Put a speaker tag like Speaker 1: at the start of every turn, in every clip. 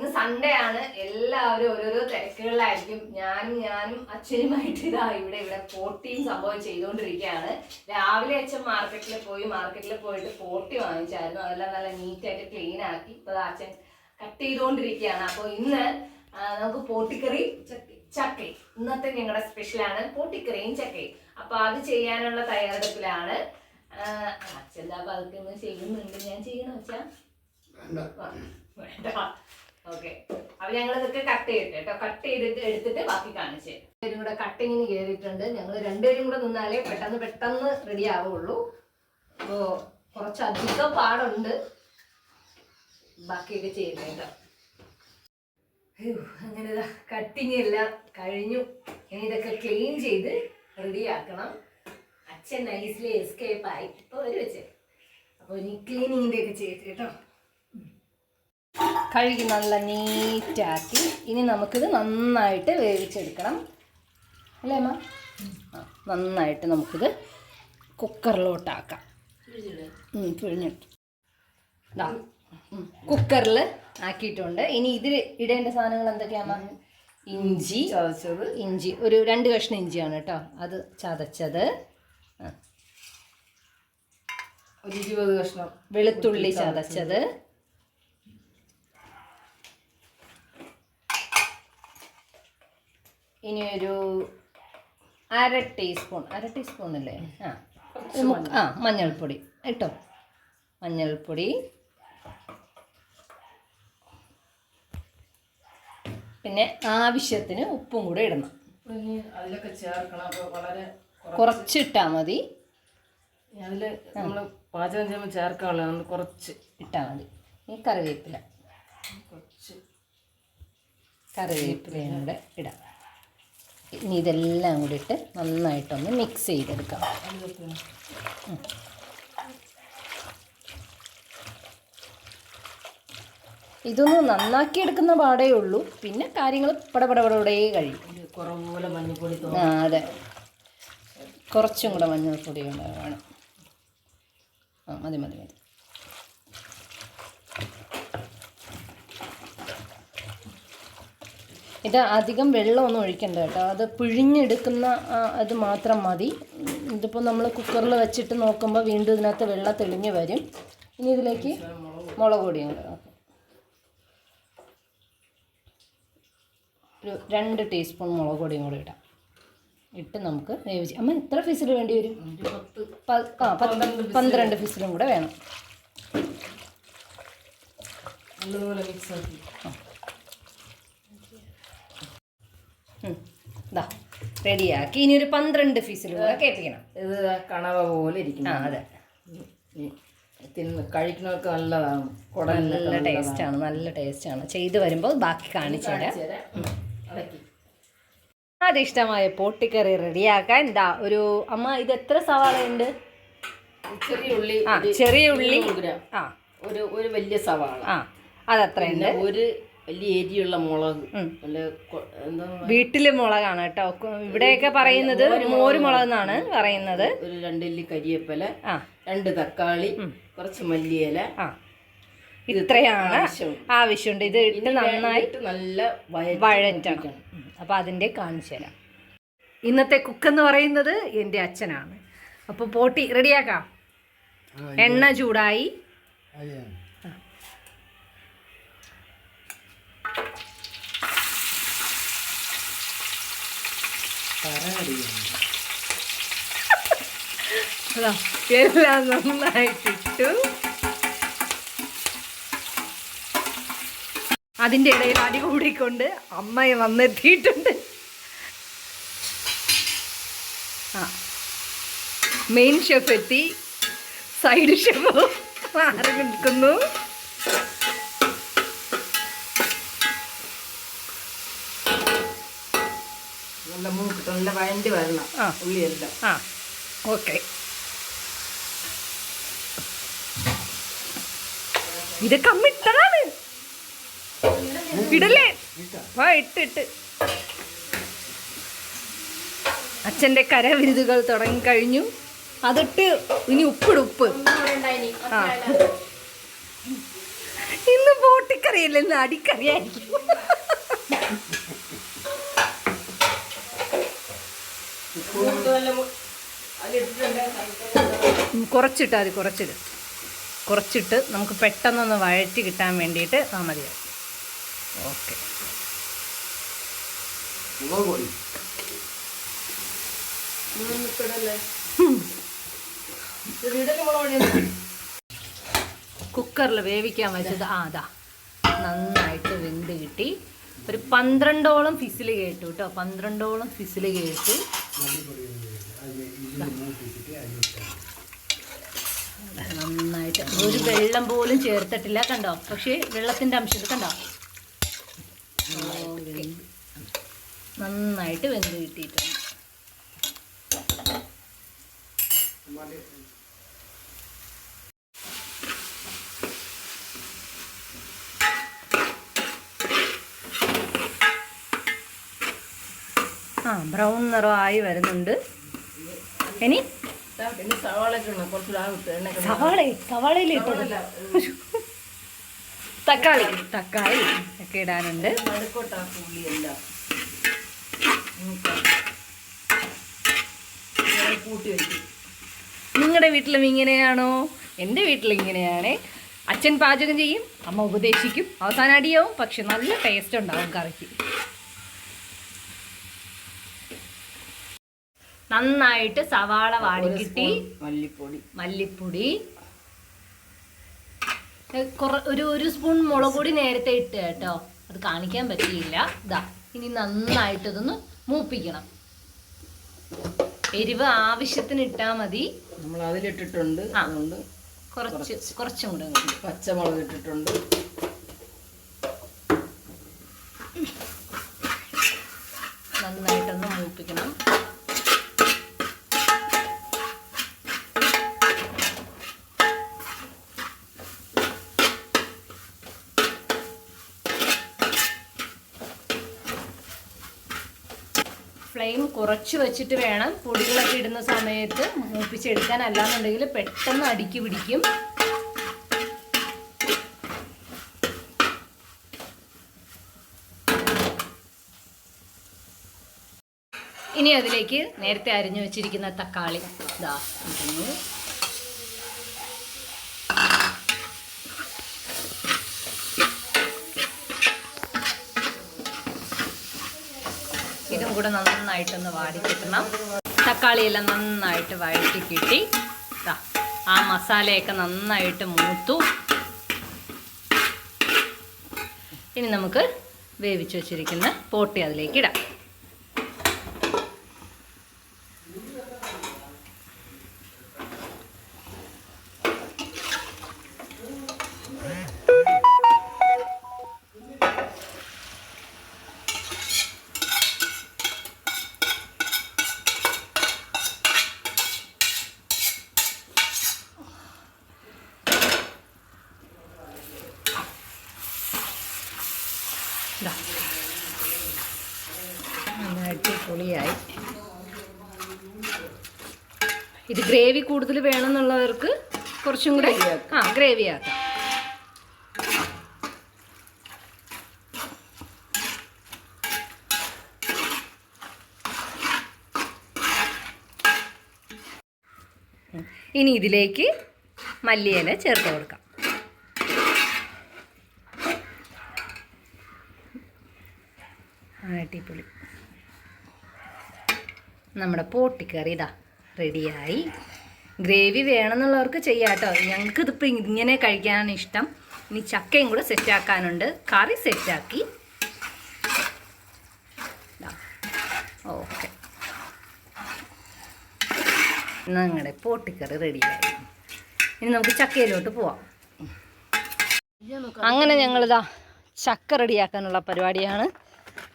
Speaker 1: ഇന്ന് സൺഡേ ആണ്. എല്ലാവരും ഓരോരോ തിരക്കുകളിലായിരിക്കും. ഞാനും ഞാനും അച്ഛനുമായിട്ട് ഇതാ ഇവിടെ ഇവിടെ പോട്ടിയും സംഭവം ചെയ്തുകൊണ്ടിരിക്കുകയാണ്. രാവിലെ അച്ഛൻ മാർക്കറ്റിൽ പോയി മാർക്കറ്റിൽ പോയിട്ട് പോട്ടി വാങ്ങിച്ചായിരുന്നു. അതെല്ലാം നല്ല നീറ്റായിട്ട് ക്ലീൻ ആക്കി. ഇപ്പൊ അച്ഛൻ കട്ട് ചെയ്തുകൊണ്ടിരിക്കുകയാണ്. അപ്പോൾ ഇന്ന് നമുക്ക് പോട്ടിക്കറി ചക്കയും ഇന്നത്തെ ഞങ്ങളുടെ സ്പെഷ്യലാണ് പോട്ടിക്കറിയും ചക്കയും. അപ്പൊ അത് ചെയ്യാനുള്ള തയ്യാറെടുപ്പിലാണ്. അച്ഛന്റെ പതുക്കെ ചെയ്യുന്നുണ്ട്. ഞാൻ ചെയ്യണോ അച്ഛാ? വേണ്ട. ഓക്കെ അപ്പൊ ഞങ്ങൾ ഇതൊക്കെ കട്ട് ചെയ്തിട്ട് കേട്ടോ കട്ട് ചെയ്തിട്ട് എടുത്തിട്ട് ബാക്കി കാണിച്ചു രണ്ടുപേരും കൂടെ കട്ടിങ്ങിന് കയറിയിട്ടുണ്ട് ഞങ്ങൾ രണ്ടുപേരും കൂടെ നിന്നാലേ പെട്ടെന്ന് പെട്ടെന്ന് റെഡി ആവുള്ളൂ. അപ്പോ കുറച്ചധികം പാടുണ്ട്. ബാക്കിയൊക്കെ ചെയ്യുന്നത് കേട്ടോ അങ്ങനെ കട്ടിങ് എല്ലാം കഴിഞ്ഞു. ഇനി ഇതൊക്കെ ക്ലീൻ ചെയ്ത് റെഡിയാക്കണം അച്ഛൻ നൈസിലെ എസ്കേപ്പ് ആയി. ഇപ്പൊ ഒരു വെച്ചേ അപ്പൊ ഇനി ക്ലീനിങ്ങിന്റെ ഒക്കെ ചെയ്തിട്ട് കേട്ടോ കഴുകി നല്ല നീറ്റാക്കി ഇനി നമുക്കിത് നന്നായിട്ട് വേവിച്ചെടുക്കണം. അല്ലേ അമ്മ? നന്നായിട്ട് നമുക്കിത് കുക്കറിലോട്ടാക്കാം. പിഴിഞ്ഞിട്ട്. കുക്കറിൽ ആക്കിയിട്ടുണ്ട്. ഇനി ഇതിൽ ഇടേണ്ട സാധനങ്ങൾ എന്തൊക്കെയാണ് ഇഞ്ചി
Speaker 2: ചതച്ചത്.
Speaker 1: ഇഞ്ചി. ഒരു രണ്ട് കഷ്ണം ഇഞ്ചിയാണ് കേട്ടോ. അത് ചതച്ചത്.
Speaker 2: ഒരു ഇരുപത് കഷ്ണം
Speaker 1: വെളുത്തുള്ളി ചതച്ചത്. ഇനി ഒരു അര ടീസ്പൂൺ അര ടീസ്പൂൺ അല്ലേ ആ. ആ മഞ്ഞൾപ്പൊടി. കേട്ടോ? മഞ്ഞൾപ്പൊടി. പിന്നെ ആവശ്യത്തിന് ഉപ്പും കൂടെ ഇടണം.
Speaker 2: അതിലൊക്കെ ചേർക്കണം. വളരെ കുറ-
Speaker 1: കുറച്ചിട്ടാൽ മതി.
Speaker 2: അതിൽ നമ്മൾ പാചകം ചെയ്യുമ്പോൾ ചേർക്കാനുള്ളതാണ് കുറച്ച്
Speaker 1: ഇട്ടാൽ മതി. ഈ കറിവേപ്പില.
Speaker 2: കുറച്ച്
Speaker 1: കറിവേപ്പിലയും കൂടെ ഇടാം. ഇനി ഇതെല്ലാം കൂടി ഇട്ട് നന്നായിട്ടൊന്ന് മിക്സ് ചെയ്തെടുക്കാം. ഇതൊന്ന് നന്നാക്കി എടുക്കുന്ന പാടേ ഉള്ളൂ. പിന്നെ കാര്യങ്ങൾ പടപടപടേ കഴിയും. ആ അതെ. കുറച്ചും കൂടെ മഞ്ഞൾപ്പൊടി വേണം ആ മതി മതി മതി. ഇത് അധികം വെള്ളമൊന്നും ഒഴിക്കണ്ട കേട്ടോ. അത് പിഴിഞ്ഞെടുക്കുന്ന അത് മാത്രം മതി. ഇതിപ്പോൾ നമ്മൾ കുക്കറിൽ വെച്ചിട്ട് നോക്കുമ്പോൾ വീണ്ടും ഇതിനകത്ത് വെള്ളം തെളിഞ്ഞ് വരും. ഇനി ഇതിലേക്ക് മുളക് പൊടിയും കൂടെ ഒരു രണ്ട് ടീസ്പൂൺ മുളക് പൊടിയും കൂടി ഇടാം. ഇട്ട് നമുക്ക് വേവിച്ച് അമ്മ എത്ര ഫിസിൽ വേണ്ടി വരും? ആ പത്ത് പന്ത്രണ്ട് ഫിസിലും കൂടെ വേണം.
Speaker 2: നല്ലതുപോലെ മിക്സ് ആക്കി.
Speaker 1: ദാ റെഡിയാക്കി. ഇനി ഒരു പന്ത്രണ്ട് ഫിസിലും കൂടെ കേൾപ്പിക്കണം
Speaker 2: ഇത് കണവ പോലെ
Speaker 1: ആ
Speaker 2: ഇരിക്കുന്നു
Speaker 1: അതെ
Speaker 2: തിന്ന് കഴിക്കുന്നവർക്ക് നല്ലതാണ്.
Speaker 1: നല്ല ടേസ്റ്റാണ് നല്ല ടേസ്റ്റാണ്. ചെയ്ത് വരുമ്പോൾ ബാക്കി കാണിച്ചു തരാം. അതിഷ്ടമായ പൊട്ടിക്കറി റെഡിയാക്കാൻ. എന്താ ഒരു അമ്മ ഇത് എത്ര സവാള ഉണ്ട്
Speaker 2: ചെറിയ ഉള്ളി
Speaker 1: ആ ചെറിയ ഉള്ളി. ആ.
Speaker 2: ഒരു ഒരു വലിയ സവാള.
Speaker 1: ആ അതത്രയുണ്ട്.
Speaker 2: ഒരു വലിയ എരിയുള്ള മുളക് നല്ല എന്താ
Speaker 1: വീട്ടിൽ മുളകാണ് കേട്ടോ. ഇവിടെയൊക്കെ പറയുന്നത് മോര് മോരുമുളക് എന്നാണ് പറയുന്നത്.
Speaker 2: ഒരു രണ്ടില്ലി കരിയപ്പല
Speaker 1: ആ.
Speaker 2: രണ്ട് തക്കാളി കുറച്ച് മല്ലിയില.
Speaker 1: ആ. ഇത്രയാണ്
Speaker 2: ആവശ്യമുണ്ട്.
Speaker 1: ഇത് ഇട്ട്
Speaker 2: നന്നായിട്ട് നല്ല വഴറ്റി
Speaker 1: വഴറ്റണം. ഉം. അപ്പൊ അതിന്റെ കാണിച്ചു തരാം. ഇന്നത്തെ കുക്ക് എന്ന് പറയുന്നത് എന്റെ അച്ഛനാണ്. അപ്പോൾ പോട്ടി റെഡിയാക്കാം എണ്ണ ചൂടായി അതാ, എല്ലാം നന്നായിട്ടിട്ടു അതിന്റെ ഇടയിൽ അടി കൂടിക്കൊണ്ട് അമ്മയെ വന്നെത്തിയിട്ടുണ്ട്. ആ മെയിൻ ഷെഫ് എത്തി. സൈഡ് ഷെഫ് മാറി നിൽക്കുന്നു.
Speaker 2: നല്ല മൂക്കിട്ട് നല്ല വഴണ്ടി വരണം. ഉള്ളിയെല്ലാം.
Speaker 1: ആ ഓക്കെ. ഇത് കമ്മിട്ടതാണ്. ഇടല്ലേ? ആ ഇട്ട് ഇട്ട്. അച്ഛന്റെ കരവിരുതുകൾ തുടങ്ങിക്കഴിഞ്ഞു. അതിട്ട് ഇനി ഉപ്പിടുപ്പ് ആ. ഇന്ന് പോട്ടിക്കറിയില്ല ഇന്ന് അടിക്കറിയായിരിക്കും. ഉം, കുറച്ചിട്ടാൽ മതി കുറച്ചിട്ട്. കുറച്ചിട്ട് നമുക്ക് പെട്ടെന്നൊന്ന് വഴറ്റി കിട്ടാൻ വേണ്ടിയിട്ട് ആ മതിയാവും ഓക്കെ. കുക്കറിൽ വേവിക്കാൻ വെച്ചത് ആ അതാ നന്നായിട്ട് വെന്ത് കിട്ടി. ഒരു പന്ത്രണ്ടോളം ഫിസിൽ കേട്ടു കേട്ടോ പന്ത്രണ്ടോളം ഫിസിൽ കേട്ടു. നന്നായിട്ട്. ഒരു വെള്ളം പോലും ചേർത്തിട്ടില്ല കണ്ടോ? പക്ഷേ വെള്ളത്തിന്റെ അംശം കണ്ടോ. നന്നായിട്ട് വെന്ത് കിട്ടിയിട്ടുണ്ട്. ആ ബ്രൗൺ നിറമായി വരുന്നുണ്ട്. ഇനി സവാള സവാളയിൽ ഇട്ടത്. തക്കാളി തക്കാളി ഒക്കെ ഇടാനുണ്ട്. നിങ്ങളുടെ വീട്ടിലും ഇങ്ങനെയാണോ? എന്റെ വീട്ടിൽ ഇങ്ങനെയാണ്. അച്ഛൻ പാചകം ചെയ്യും അമ്മ ഉപദേശിക്കും. അവസാനം അടിയാവും പക്ഷെ നല്ല ടേസ്റ്റ് ഉണ്ടാവും കറിക്ക്. നന്നായിട്ട് സവാള വാടിക്കിട്ടി
Speaker 2: മല്ലിപ്പൊടി.
Speaker 1: മല്ലിപ്പൊടി. ഒരു ഒരു സ്പൂൺ മുളക് പൊടി നേരത്തെ ഇട്ട് കേട്ടോ. അത് കാണിക്കാൻ പറ്റിയില്ല. ഇതാ ഇനി നന്നായിട്ട് ഇതൊന്ന് മൂപ്പിക്കണം. എരിവ് ആവശ്യത്തിന് ഇട്ടാ മതി.
Speaker 2: നമ്മൾ അതിലിട്ടിട്ടുണ്ട്. അതുകൊണ്ട്
Speaker 1: കുറച്ച് കുറച്ചും. കൂടെ
Speaker 2: പച്ചമുളക് ഇട്ടിട്ടുണ്ട്.
Speaker 1: ഫ്ലെയിം കുറച്ച് വെച്ചിട്ട് വേണം. പൊടികളൊക്കെ ഇടുന്ന സമയത്ത് മൂപ്പിച്ചെടുക്കാൻ അല്ലാന്നുണ്ടെങ്കിൽ പെട്ടെന്ന് അടുക്കി പിടിക്കും. ഇനി അതിലേക്ക് നേരത്തെ അരിഞ്ഞു വെച്ചിരിക്കുന്ന തക്കാളി. ഇതാ ഇടുന്നു. ഇതും കൂടെ നന്നായിട്ടൊന്ന് വാടി കിട്ടണം. തക്കാളിയെല്ലാം നന്നായിട്ട് വഴറ്റി കിട്ടി. ആ മസാലയൊക്കെ നന്നായിട്ട് മൂത്തു. ഇനി നമുക്ക് വേവിച്ചു വെച്ചിരിക്കുന്ന പോട്ടി അതിലേക്ക് ഇടാം ഇതാ. നല്ല അടിപൊളിയായി ഇത് ഗ്രേവി കൂടുതൽ വേണമെന്നുള്ളവർക്ക് കുറച്ചും കൂടെ ആ ഗ്രേവി ആക്കാം. ഇനി ഇതിലേക്ക് മല്ലിയില ചേർത്ത് കൊടുക്കാം. അടിപൊളി. നമ്മുടെ പോട്ടിക്കറി ഇതാ റെഡിയായി ഗ്രേവി വേണമെന്നുള്ളവർക്ക് ചെയ്യാം കേട്ടോ ഞങ്ങൾക്ക് ഇതിപ്പോൾ ഇങ്ങനെ കഴിക്കാനാണ് ഇഷ്ടം. ഇനി ചക്കയും കൂടെ സെറ്റാക്കാനുണ്ട് കറി സെറ്റാക്കി ഓക്കെ. ഞങ്ങളുടെ പോട്ടിക്കറി റെഡിയായി ഇനി നമുക്ക് ചക്കയിലോട്ട് പോവാം. അങ്ങനെ ഞങ്ങളിതാ ചക്ക റെഡിയാക്കാനുള്ള പരിപാടിയാണ്.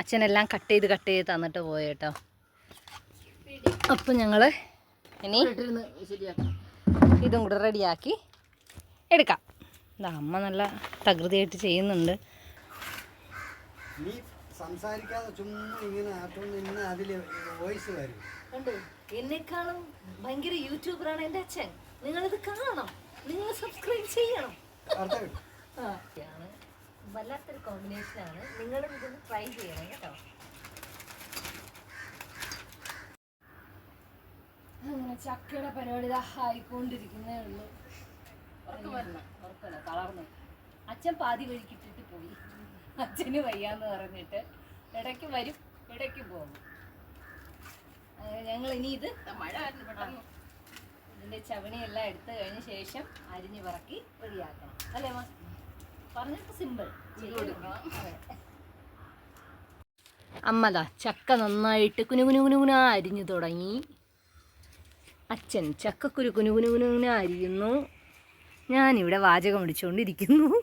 Speaker 1: അച്ഛനെല്ലാം കട്ട് ചെയ്ത് കട്ട് ചെയ്ത് തന്നിട്ട് പോയേട്ടോ. അപ്പം ഞങ്ങൾ ഇനി ഇതും കൂടെ റെഡിയാക്കി എടുക്കാം. ഇതാ അമ്മ നല്ല തകൃതിയായിട്ട് ചെയ്യുന്നുണ്ട്.
Speaker 3: നീ സംസാരിക്കാതെ ചുമ്മാ ഇങ്ങനെ ആട്ടുകൊണ്ട് നിന്ന് അതിൽ വോയിസ് വരും
Speaker 1: കണ്ടു? എന്നെക്കാളും ഭയങ്കര യൂട്യൂബറാണ് എന്റെ അച്ഛൻ. നിങ്ങളിത് കാണണം. നിങ്ങൾ സബ്സ്ക്രൈബ് ചെയ്യണം. വല്ലാത്തൊരു കോമ്പിനേഷനാണ് നിങ്ങളും ഇതൊന്ന് ട്രൈ ചെയ്യണം കേട്ടോ. ചക്കയുടെ പരിപാടി ഇതാ ആയിക്കൊണ്ടിരിക്കുന്നേ ഉള്ളൂ. ഉറക്കല്ല തളർന്നു. അച്ഛൻ പാതി വഴിക്കിട്ടിട്ട് പോയി. അച്ഛന് വയ്യാന്ന് പറഞ്ഞിട്ട് ഇടയ്ക്ക് വരും ഇടയ്ക്ക് പോകും. ഞങ്ങൾ ഇനി ഇത് മഴ ഇതിന്റെ ചവണിയെല്ലാം എടുത്തു കഴിഞ്ഞ ശേഷം അരിഞ്ഞു പറക്കി റെഡിയാക്കണം. അല്ലേ മാ പറഞ്ഞിട്ട് സിമ്പിൾ അമ്മതാ ചക്ക നന്നായിട്ട് കുനുകുനുകുനുകുന അരിഞ്ഞു തുടങ്ങി. അച്ഛൻ ചക്കക്കുരു കുനു കുനു കുനുകുന അരിയുന്നു. ഞാനിവിടെ വാചകം അടിച്ചുകൊണ്ടിരിക്കുന്നു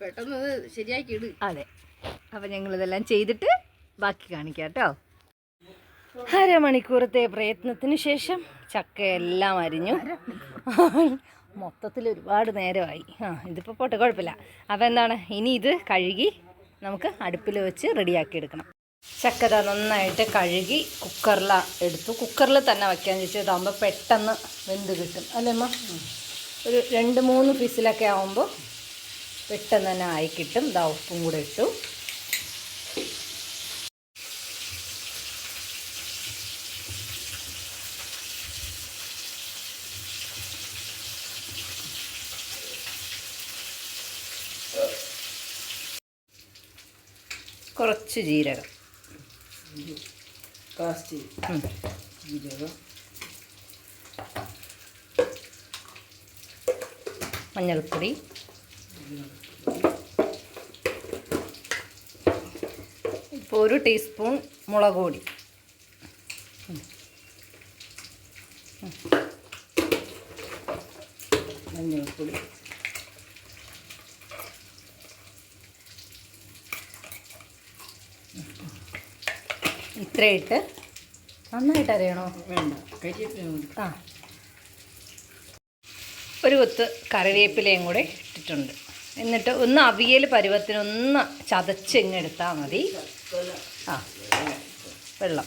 Speaker 2: പെട്ടെന്ന് ശരിയാക്കി ഇട്.
Speaker 1: അതെ. അപ്പം ഞങ്ങളിതെല്ലാം ചെയ്തിട്ട് ബാക്കി കാണിക്കാം കേട്ടോ. അരമണിക്കൂറത്തെ പ്രയത്നത്തിന് ശേഷം ചക്കയെല്ലാം അരിഞ്ഞു. മൊത്തത്തിൽ ഒരുപാട് നേരമായി. ആ ഇതിപ്പോൾ പോട്ടെ കുഴപ്പമില്ല. അപ്പോൾ എന്താണ്? ഇനി ഇത് കഴുകി നമുക്ക് അടുപ്പിൽ വെച്ച് റെഡിയാക്കി എടുക്കണം. ചക്കത നന്നായിട്ട് കഴുകി കുക്കറിൽ എടുത്തു. കുക്കറിൽ തന്നെ വയ്ക്കാന്ന് വെച്ചാൽ ഇതാകുമ്പോൾ പെട്ടെന്ന് വെന്ത് കിട്ടും. അല്ലേ അമ്മ? ഒരു രണ്ട് മൂന്ന് പീസിലൊക്കെ ആകുമ്പോൾ പെട്ടെന്ന് തന്നെ ആയി കിട്ടും. ഇതാ ഉപ്പും കൂടെ ഇട്ടു. കുറച്ച് ജീരകം.
Speaker 2: കാസ്റ്റ്. ജീരകം
Speaker 1: മഞ്ഞൾപ്പൊടി. ഇപ്പോൾ ഒരു ടീസ്പൂൺ മുളക് പൊടി.
Speaker 2: മഞ്ഞൾപ്പൊടി.
Speaker 1: ഇത്രയിട്ട്. നന്നായിട്ട് അറിയണോ
Speaker 2: വേണ്ട.
Speaker 1: ആ. ഒരു കൊത്ത് കറിവേപ്പിലയും കൂടെ ഇട്ടിട്ടുണ്ട്. എന്നിട്ട് ഒന്ന് അവിയൽ പരുവത്തിനൊന്ന് ചതച്ചിങ്ങ് എടുത്താൽ മതി. ആ. വെള്ളം.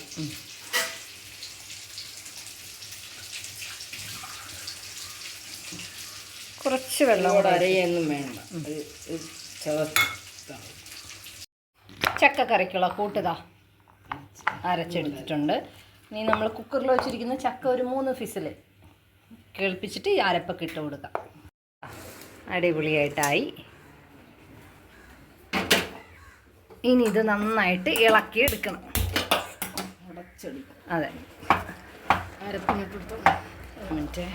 Speaker 1: കുറച്ച് വെള്ളം കൂടെ
Speaker 2: അരയൊന്നും വേണ്ട.
Speaker 1: ചക്കക്കറിക്കുള്ള കൂട്ടുതാ അരച്ചെടുത്തിട്ടുണ്ട്. ഇനി നമ്മൾ കുക്കറിൽ വെച്ചിരിക്കുന്ന ചക്ക ഒരു മൂന്ന് ഫിസിൽ കേൾപ്പിച്ചിട്ട് ഈ അരപ്പൊക്കെ ഇട്ട് കൊടുക്കാം. അടിപൊളിയായിട്ടായി. ഇനി ഇത് നന്നായിട്ട് ഇളക്കി എടുക്കണം അതെ. മറ്റേ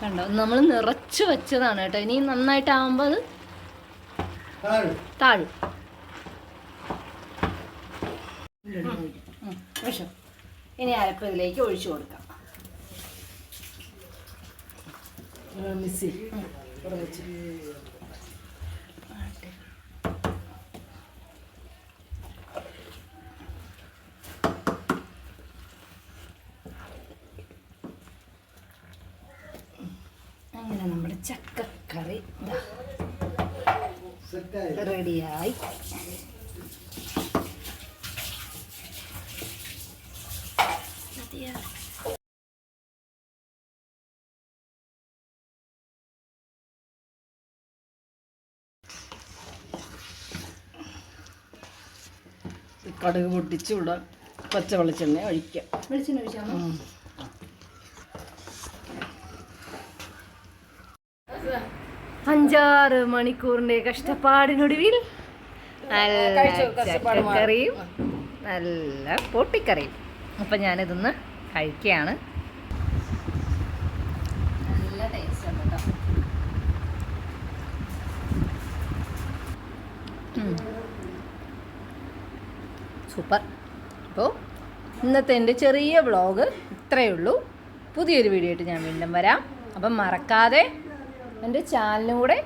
Speaker 1: കണ്ടോ? നമ്മൾ നിറച്ച് വെച്ചതാണ് കേട്ടോ. ഇനി നന്നായിട്ടാവുമ്പോൾ അത്
Speaker 3: താഴെ.
Speaker 1: വിഷം ഇനി അരപ്പ് ഇതിലേക്ക് ഒഴിച്ചു കൊടുക്കാം.
Speaker 2: മിസ്സി ഇവിടെ കടുക് പൊട്ടിച്ച് ഇവിടെ പച്ച വെളിച്ചെണ്ണ ഒഴിക്കാം
Speaker 1: വെളിച്ചെണ്ണ. അഞ്ചാറ് മണിക്കൂറിന്റെ കഷ്ടപ്പാടിനൊടുവിൽ നല്ല. ചക്കക്കറിയും നല്ല പൊട്ടിക്കറിയും അപ്പം ഞാനിതൊന്ന് കഴിക്കുകയാണ് നല്ല ടേസ്റ്റ് ഉണ്ട് കേട്ടോ സൂപ്പർ. അപ്പോൾ ഇന്നത്തെ എന്റെ ചെറിയ വ്ളോഗ് ഇത്രയേ ഉള്ളൂ. പുതിയൊരു വീഡിയോ ആയിട്ട് ഞാൻ വീണ്ടും വരാം. അപ്പം മറക്കാതെ എന്റെ ചാനലും കൂടെ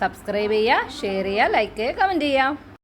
Speaker 1: സബ്സ്ക്രൈബ് ചെയ്യുക ഷെയർ ചെയ്യുക ലൈക്ക് ചെയ്യുക കമന്റ് ചെയ്യുക.